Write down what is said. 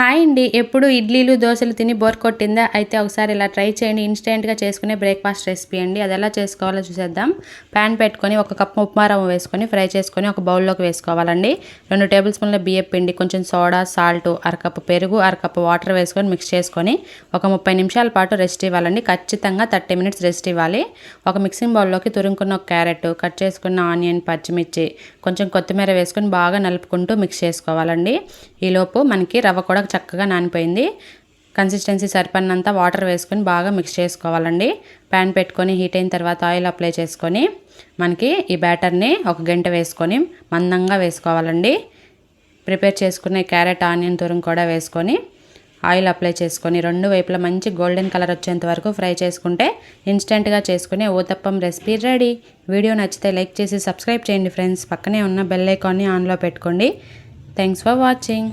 Hi అండి. ఎప్పుడు ఇడ్లీలు దోశలు తిని బోర్ కొట్టిందా? అయితే ఒకసారి ఇలా ట్రై చేయండి. ఇన్స్టెంట్గా చేసుకునే బ్రేక్ఫాస్ట్ రెసిపీ అండి. అది ఎలా చేసుకోవాలో చూసేద్దాం. ప్యాన్ పెట్టుకొని ఒక కప్పు ఉప్మా రవ్వ వేసుకొని ఫ్రై చేసుకొని ఒక బౌల్లోకి వేసుకోవాలండి. రెండు టేబుల్ స్పూన్ల బియ్యం పిండి కొంచెం సోడా సాల్ట్ అరకప్పు పెరుగు అరకప్పు వాటర్ వేసుకొని మిక్స్ చేసుకొని ఒక ముప్పై నిమిషాల పాటు రెస్ట్ ఇవ్వాలండి. ఖచ్చితంగా థర్టీ మినిట్స్ రెస్ట్ ఇవ్వాలి. ఒక మిక్సింగ్ బౌల్లోకి తురుముకున్న ఒక క్యారెట్ కట్ చేసుకున్న ఆనియన్ పచ్చిమిర్చి కొంచెం కొత్తిమీర వేసుకొని బాగా నలుపుకుంటూ మిక్స్ చేసుకోవాలండి. ఈలోపు మనకి రవ్వ కూడా చక్కగా నానిపోయింది. కన్సిస్టెన్సీ సరిపడినంత వాటర్ వేసుకొని బాగా మిక్స్ చేసుకోవాలండి. ప్యాన్ పెట్టుకొని హీట్ అయిన తర్వాత ఆయిల్ అప్లై చేసుకొని మనకి ఈ బ్యాటర్ని ఒక గంట వేసుకొని మందంగా వేసుకోవాలండి. ప్రిపేర్ చేసుకునే క్యారెట్ ఆనియన్ తురుం కూడా వేసుకొని ఆయిల్ అప్లై చేసుకొని రెండు వైపులా మంచి గోల్డెన్ కలర్ వచ్చేంత వరకు ఫ్రై చేసుకుంటే ఇన్స్టెంట్గా చేసుకునే ఊతప్పం రెసిపీ రెడీ వీడియో నచ్చితే లైక్ చేసి సబ్స్క్రైబ్ చేయండి ఫ్రెండ్స్ పక్కనే ఉన్న బెల్ ఐకాన్ని ఆన్లో పెట్టుకోండి. Thanks for watching